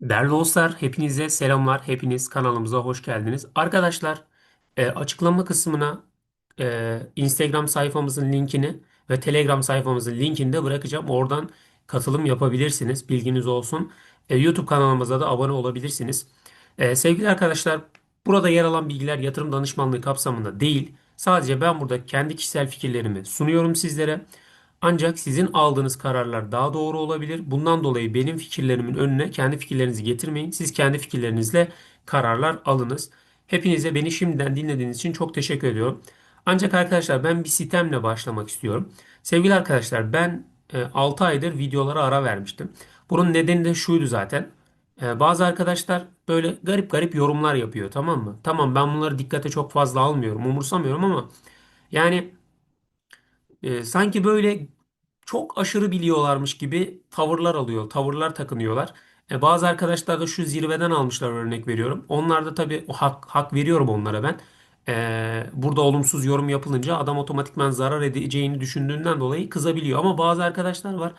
Değerli dostlar, hepinize selamlar. Hepiniz kanalımıza hoş geldiniz. Arkadaşlar, e, açıklama kısmına e, Instagram sayfamızın linkini ve Telegram sayfamızın linkini de bırakacağım. Oradan katılım yapabilirsiniz. Bilginiz olsun. E, YouTube kanalımıza da abone olabilirsiniz. E, sevgili arkadaşlar, burada yer alan bilgiler yatırım danışmanlığı kapsamında değil. Sadece ben burada kendi kişisel fikirlerimi sunuyorum sizlere. Ancak sizin aldığınız kararlar daha doğru olabilir. Bundan dolayı benim fikirlerimin önüne kendi fikirlerinizi getirmeyin. Siz kendi fikirlerinizle kararlar alınız. Hepinize beni şimdiden dinlediğiniz için çok teşekkür ediyorum. Ancak arkadaşlar ben bir sistemle başlamak istiyorum. Sevgili arkadaşlar ben e, 6 aydır videolara ara vermiştim. Bunun nedeni de şuydu zaten. E, bazı arkadaşlar böyle garip garip yorumlar yapıyor tamam mı? Tamam ben bunları dikkate çok fazla almıyorum, umursamıyorum ama yani e, sanki böyle çok aşırı biliyorlarmış gibi tavırlar alıyor, tavırlar takınıyorlar. E, bazı arkadaşlar da şu zirveden almışlar örnek veriyorum. Onlar da tabii o hak, hak veriyorum onlara ben. E, burada olumsuz yorum yapılınca adam otomatikman zarar edeceğini düşündüğünden dolayı kızabiliyor. Ama bazı arkadaşlar var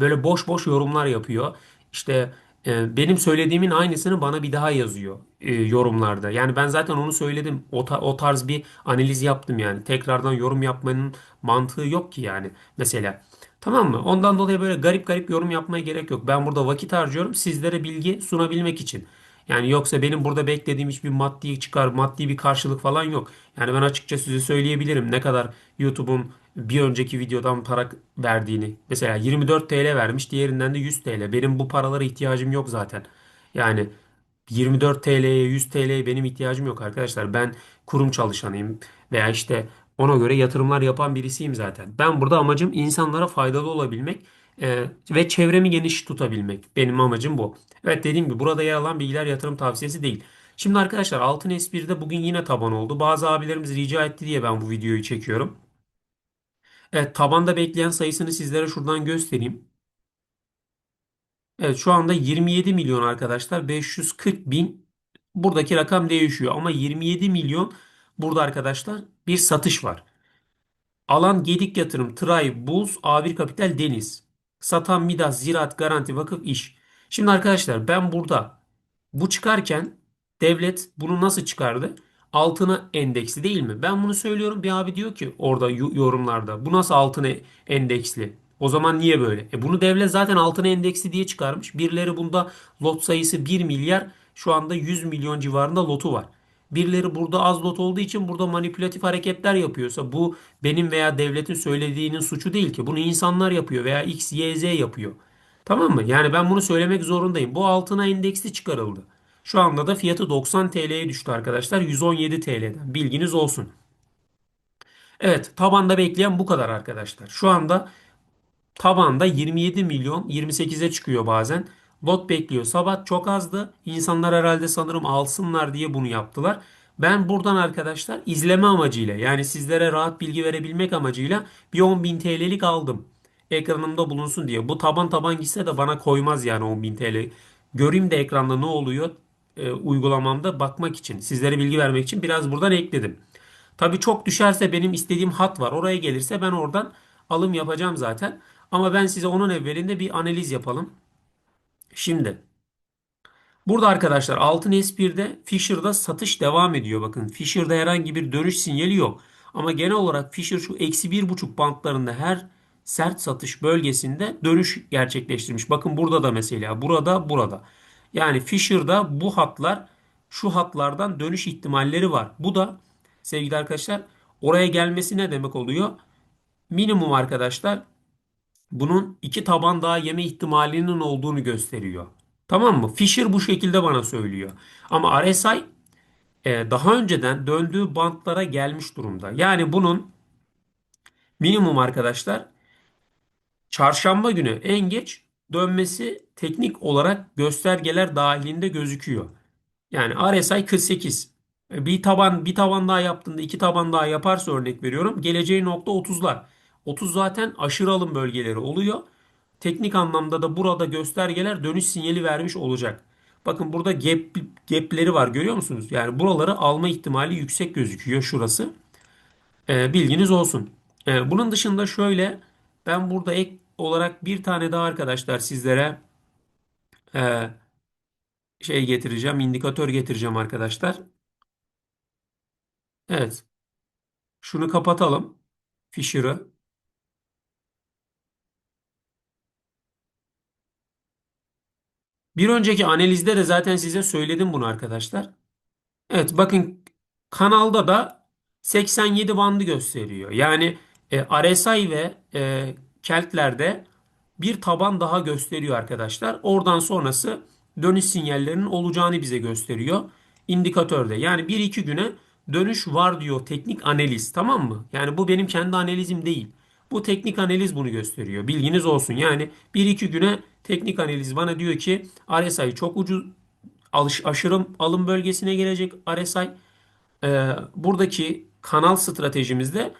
böyle boş boş yorumlar yapıyor. İşte e, benim söylediğimin aynısını bana bir daha yazıyor e, yorumlarda. Yani ben zaten onu söyledim. O, o tarz bir analiz yaptım yani. Tekrardan yorum yapmanın mantığı yok ki yani. Mesela Tamam mı? Ondan dolayı böyle garip garip yorum yapmaya gerek yok. Ben burada vakit harcıyorum sizlere bilgi sunabilmek için. Yani yoksa benim burada beklediğim hiçbir maddi çıkar, maddi bir karşılık falan yok. Yani ben açıkça size söyleyebilirim ne kadar YouTube'un bir önceki videodan para verdiğini. Mesela 24 TL vermiş, diğerinden de 100 TL. Benim bu paralara ihtiyacım yok zaten. Yani 24 TL'ye 100 TL'ye benim ihtiyacım yok arkadaşlar. Ben kurum çalışanıyım veya işte ona göre yatırımlar yapan birisiyim zaten. Ben burada amacım insanlara faydalı olabilmek e, ve çevremi geniş tutabilmek. Benim amacım bu. Evet dediğim gibi burada yer alan bilgiler yatırım tavsiyesi değil. Şimdi arkadaşlar Altın S1'de bugün yine taban oldu. Bazı abilerimiz rica etti diye ben bu videoyu çekiyorum. Evet tabanda bekleyen sayısını sizlere şuradan göstereyim. Evet şu anda 27 milyon arkadaşlar 540 bin buradaki rakam değişiyor ama 27 milyon burada arkadaşlar bir satış var. Alan Gedik Yatırım, Tray, Bulls, A1 Kapital, Deniz. Satan Midas, Ziraat, Garanti, Vakıf, İş. Şimdi arkadaşlar ben burada bu çıkarken devlet bunu nasıl çıkardı? Altına endeksli değil mi? Ben bunu söylüyorum. Bir abi diyor ki orada yorumlarda bu nasıl altına endeksli? O zaman niye böyle? E bunu devlet zaten altına endeksli diye çıkarmış. Birileri bunda lot sayısı bir milyar şu anda 100 milyon civarında lotu var. Birileri burada az lot olduğu için burada manipülatif hareketler yapıyorsa bu benim veya devletin söylediğinin suçu değil ki. Bunu insanlar yapıyor veya X, Y, Z yapıyor. Tamam mı? Yani ben bunu söylemek zorundayım. Bu altına endeksli çıkarıldı. Şu anda da fiyatı 90 TL'ye düştü arkadaşlar. 117 TL'den. Bilginiz olsun. Evet, tabanda bekleyen bu kadar arkadaşlar. Şu anda Tabanda 27 milyon 28'e çıkıyor bazen. Lot bekliyor. Sabah çok azdı. İnsanlar herhalde sanırım alsınlar diye bunu yaptılar. Ben buradan arkadaşlar izleme amacıyla yani sizlere rahat bilgi verebilmek amacıyla bir 10.000 TL'lik aldım. Ekranımda bulunsun diye. Bu taban taban gitse de bana koymaz yani 10.000 TL. Göreyim de ekranda ne oluyor e, uygulamamda bakmak için. Sizlere bilgi vermek için biraz buradan ekledim. Tabii çok düşerse benim istediğim hat var. Oraya gelirse ben oradan alım yapacağım zaten. Ama ben size onun evvelinde bir analiz yapalım. Şimdi burada arkadaşlar altın S1'de Fisher'da satış devam ediyor. Bakın Fisher'da herhangi bir dönüş sinyali yok. Ama genel olarak Fisher şu eksi bir buçuk bantlarında her sert satış bölgesinde dönüş gerçekleştirmiş. Bakın burada da mesela burada burada. Yani Fisher'da bu hatlar şu hatlardan dönüş ihtimalleri var. Bu da sevgili arkadaşlar oraya gelmesi ne demek oluyor? Minimum arkadaşlar bunun iki taban daha yeme ihtimalinin olduğunu gösteriyor. Tamam mı? Fisher bu şekilde bana söylüyor. Ama RSI e, daha önceden döndüğü bantlara gelmiş durumda. Yani bunun minimum arkadaşlar çarşamba günü en geç dönmesi teknik olarak göstergeler dahilinde gözüküyor. Yani RSI 48. E, Bir taban bir taban daha yaptığında iki taban daha yaparsa örnek veriyorum. Geleceği nokta 30'lar. 30 zaten aşırı alım bölgeleri oluyor. Teknik anlamda da burada göstergeler dönüş sinyali vermiş olacak. Bakın burada gap, gapleri var görüyor musunuz? Yani buraları alma ihtimali yüksek gözüküyor şurası. Ee, bilginiz olsun. Ee, bunun dışında şöyle ben burada ek olarak bir tane daha arkadaşlar sizlere e, şey getireceğim, indikatör getireceğim arkadaşlar. Evet, şunu kapatalım. Fisher'ı. Bir önceki analizde de zaten size söyledim bunu arkadaşlar. Evet bakın kanalda da 87 bandı gösteriyor. Yani e, RSI ve e, Keltler'de bir taban daha gösteriyor arkadaşlar. Oradan sonrası dönüş sinyallerinin olacağını bize gösteriyor indikatörde. Yani bir iki güne dönüş var diyor teknik analiz tamam mı? Yani bu benim kendi analizim değil. Bu teknik analiz bunu gösteriyor. Bilginiz olsun. Yani bir iki güne teknik analiz bana diyor ki RSI çok ucuz alış, aşırı alım bölgesine gelecek RSI. Ee, buradaki kanal stratejimizde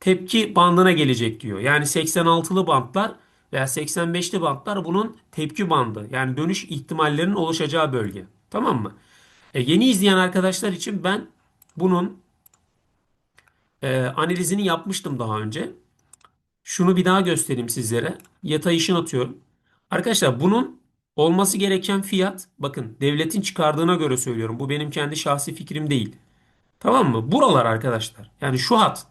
tepki bandına gelecek diyor. Yani 86'lı bantlar veya 85'li bantlar bunun tepki bandı. Yani dönüş ihtimallerinin oluşacağı bölge. Tamam mı? E, yeni izleyen arkadaşlar için ben bunun e, analizini yapmıştım daha önce. Şunu bir daha göstereyim sizlere. Yatay atıyorum. Arkadaşlar bunun olması gereken fiyat bakın devletin çıkardığına göre söylüyorum. Bu benim kendi şahsi fikrim değil. Tamam mı? Buralar arkadaşlar. Yani şu hat.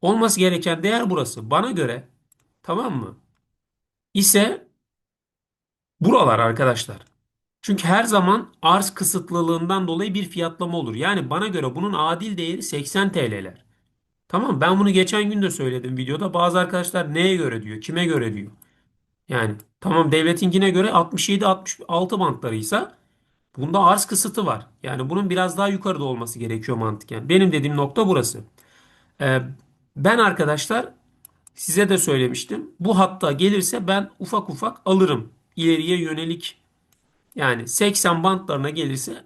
Olması gereken değer burası. Bana göre tamam mı? İse buralar arkadaşlar. Çünkü her zaman arz kısıtlılığından dolayı bir fiyatlama olur. Yani bana göre bunun adil değeri 80 TL'ler. Tamam ben bunu geçen gün de söyledim videoda. Bazı arkadaşlar neye göre diyor, kime göre diyor. Yani tamam devletinkine göre 67-66 bantlarıysa bunda arz kısıtı var. Yani bunun biraz daha yukarıda olması gerekiyor mantıken. Benim dediğim nokta burası. Ee, ben arkadaşlar size de söylemiştim. Bu hatta gelirse ben ufak ufak alırım. İleriye yönelik yani 80 bantlarına gelirse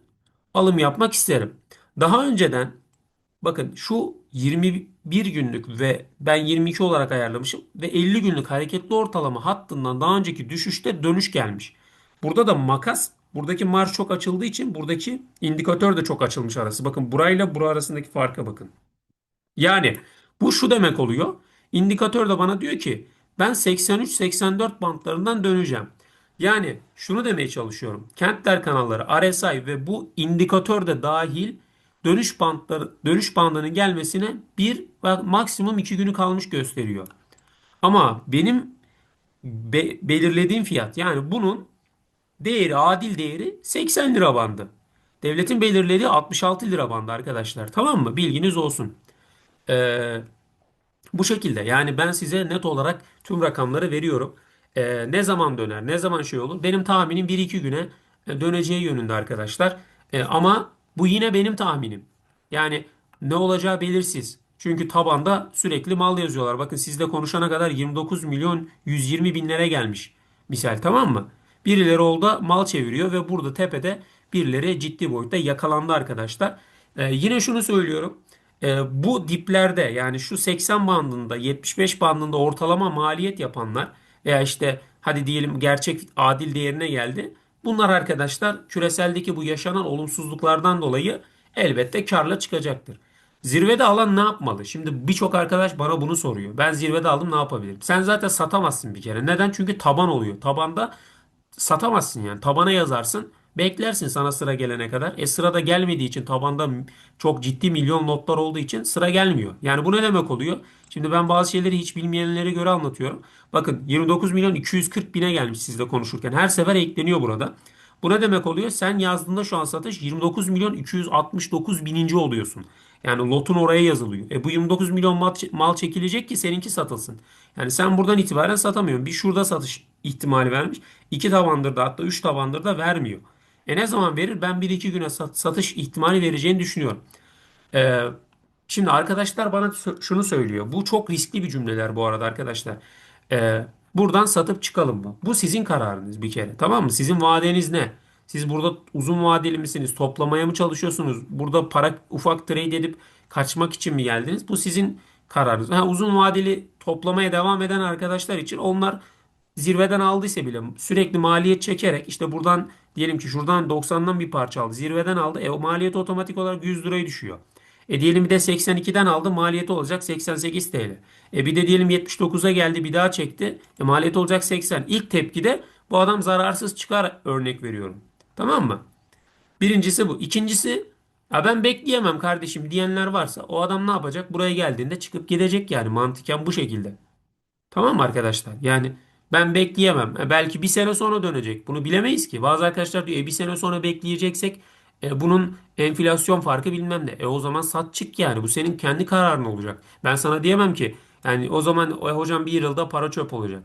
alım yapmak isterim. Daha önceden bakın şu 21 günlük ve ben 22 olarak ayarlamışım ve 50 günlük hareketli ortalama hattından daha önceki düşüşte dönüş gelmiş. Burada da makas buradaki marş çok açıldığı için buradaki indikatör de çok açılmış arası. Bakın burayla bura arasındaki farka bakın. Yani bu şu demek oluyor. İndikatör de bana diyor ki ben 83-84 bantlarından döneceğim. Yani şunu demeye çalışıyorum. Kentler kanalları RSI ve bu indikatör de dahil dönüş bantları dönüş bandının gelmesine bir maksimum iki günü kalmış gösteriyor. Ama benim be- belirlediğim fiyat yani bunun değeri adil değeri 80 lira bandı. Devletin belirlediği 66 lira bandı arkadaşlar. Tamam mı? Bilginiz olsun. Ee, bu şekilde yani ben size net olarak tüm rakamları veriyorum. Ee, ne zaman döner, ne zaman şey olur? Benim tahminim bir iki güne döneceği yönünde arkadaşlar. Ee, ama bu yine benim tahminim. Yani ne olacağı belirsiz. Çünkü tabanda sürekli mal yazıyorlar. Bakın sizle konuşana kadar 29 milyon 120 binlere gelmiş. Misal tamam mı? Birileri oldu mal çeviriyor ve burada tepede birileri ciddi boyutta yakalandı arkadaşlar. Ee, yine şunu söylüyorum. E, bu diplerde yani şu 80 bandında 75 bandında ortalama maliyet yapanlar veya işte hadi diyelim gerçek adil değerine geldi. Bunlar arkadaşlar küreseldeki bu yaşanan olumsuzluklardan dolayı elbette karla çıkacaktır. Zirvede alan ne yapmalı? Şimdi birçok arkadaş bana bunu soruyor. Ben zirvede aldım ne yapabilirim? Sen zaten satamazsın bir kere. Neden? Çünkü taban oluyor. Tabanda satamazsın yani. Tabana yazarsın. Beklersin sana sıra gelene kadar. E sırada gelmediği için tabanda çok ciddi milyon notlar olduğu için sıra gelmiyor. Yani bu ne demek oluyor? Şimdi ben bazı şeyleri hiç bilmeyenlere göre anlatıyorum. Bakın 29 milyon 240 bine gelmiş sizle konuşurken. Her sefer ekleniyor burada. Bu ne demek oluyor? Sen yazdığında şu an satış 29 milyon 269 bininci oluyorsun. Yani lotun oraya yazılıyor. E bu 29 milyon mal, çekilecek ki seninki satılsın. Yani sen buradan itibaren satamıyorsun. Bir şurada satış ihtimali vermiş. İki tabandır da hatta üç tabandır da vermiyor. E ne zaman verir? Ben bir iki güne sat- satış ihtimali vereceğini düşünüyorum. Ee, şimdi arkadaşlar bana şunu söylüyor. Bu çok riskli bir cümleler bu arada arkadaşlar. Ee, buradan satıp çıkalım mı? Bu sizin kararınız bir kere. Tamam mı? Sizin vadeniz ne? Siz burada uzun vadeli misiniz? Toplamaya mı çalışıyorsunuz? Burada para ufak trade edip kaçmak için mi geldiniz? Bu sizin kararınız. Ha, uzun vadeli toplamaya devam eden arkadaşlar için onlar zirveden aldıysa bile sürekli maliyet çekerek işte buradan diyelim ki şuradan 90'dan bir parça aldı. Zirveden aldı. E o maliyet otomatik olarak 100 liraya düşüyor. E diyelim bir de 82'den aldı. Maliyeti olacak 88 TL. E bir de diyelim 79'a geldi bir daha çekti. E maliyeti olacak 80. İlk tepkide bu adam zararsız çıkar örnek veriyorum. Tamam mı? Birincisi bu. İkincisi ya ben bekleyemem kardeşim diyenler varsa o adam ne yapacak? Buraya geldiğinde çıkıp gidecek yani mantıken bu şekilde. Tamam mı arkadaşlar? Yani ben bekleyemem. E, belki bir sene sonra dönecek. Bunu bilemeyiz ki. Bazı arkadaşlar diyor e, bir sene sonra bekleyeceksek e, bunun enflasyon farkı bilmem ne. E o zaman sat çık yani. Bu senin kendi kararın olacak. Ben sana diyemem ki yani o zaman "E, hocam bir yılda para çöp olacak.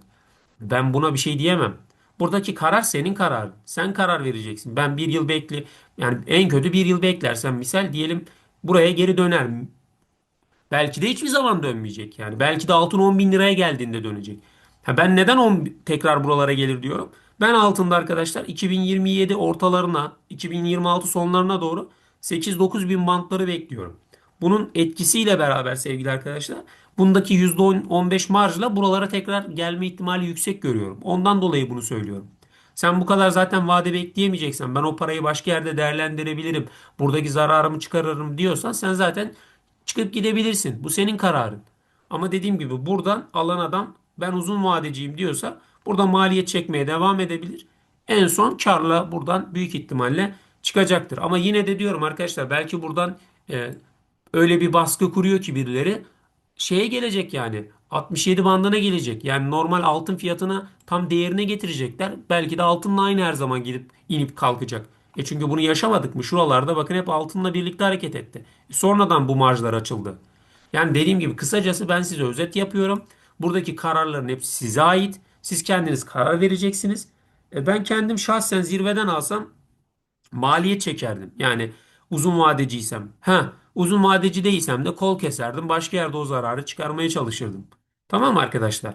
Ben buna bir şey diyemem. Buradaki karar senin kararın. Sen karar vereceksin. Ben bir yıl bekle yani en kötü bir yıl beklersen misal diyelim buraya geri döner. Belki de hiçbir zaman dönmeyecek. Yani belki de altın 10 bin liraya geldiğinde dönecek. Ha ben neden 10 tekrar buralara gelir diyorum. Ben altında arkadaşlar 2027 ortalarına, 2026 sonlarına doğru 8-9 bin bantları bekliyorum. Bunun etkisiyle beraber sevgili arkadaşlar bundaki %10-15 marjla buralara tekrar gelme ihtimali yüksek görüyorum. Ondan dolayı bunu söylüyorum. Sen bu kadar zaten vade bekleyemeyeceksen ben o parayı başka yerde değerlendirebilirim. Buradaki zararımı çıkarırım diyorsan sen zaten çıkıp gidebilirsin. Bu senin kararın. Ama dediğim gibi buradan alan adam ben uzun vadeciyim diyorsa burada maliyet çekmeye devam edebilir. En son karla buradan büyük ihtimalle çıkacaktır. Ama yine de diyorum arkadaşlar belki buradan e, öyle bir baskı kuruyor ki birileri şeye gelecek yani 67 bandına gelecek. Yani normal altın fiyatına tam değerine getirecekler. Belki de altınla aynı her zaman gidip inip kalkacak. E çünkü bunu yaşamadık mı? Şuralarda bakın hep altınla birlikte hareket etti. E sonradan bu marjlar açıldı. Yani dediğim gibi kısacası ben size özet yapıyorum. Buradaki kararların hepsi size ait. Siz kendiniz karar vereceksiniz. E ben kendim şahsen zirveden alsam maliyet çekerdim. Yani uzun vadeciysem. Ha, uzun vadeci değilsem de kol keserdim. Başka yerde o zararı çıkarmaya çalışırdım. Tamam arkadaşlar?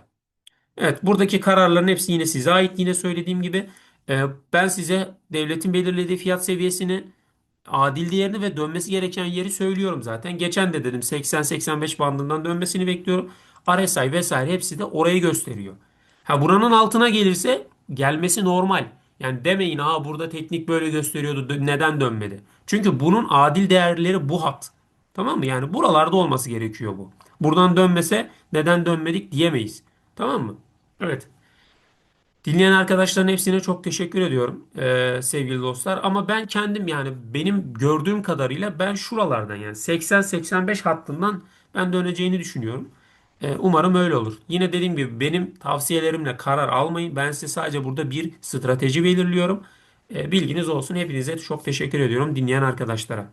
Evet, buradaki kararların hepsi yine size ait. Yine söylediğim gibi e, ben size devletin belirlediği fiyat seviyesini adil değerini ve dönmesi gereken yeri söylüyorum zaten. Geçen de dedim 80-85 bandından dönmesini bekliyorum. RSI vesaire hepsi de orayı gösteriyor. Ha buranın altına gelirse gelmesi normal. Yani demeyin aa burada teknik böyle gösteriyordu neden dönmedi? Çünkü bunun adil değerleri bu hat. Tamam mı? Yani buralarda olması gerekiyor bu. Buradan dönmese neden dönmedik diyemeyiz. Tamam mı? Evet. Dinleyen arkadaşların hepsine çok teşekkür ediyorum eee, sevgili dostlar. Ama ben kendim yani benim gördüğüm kadarıyla ben şuralardan yani 80-85 hattından ben döneceğini düşünüyorum. Eee, umarım öyle olur. Yine dediğim gibi benim tavsiyelerimle karar almayın. Ben size sadece burada bir strateji belirliyorum. Eee, bilginiz olsun. Hepinize çok teşekkür ediyorum dinleyen arkadaşlara.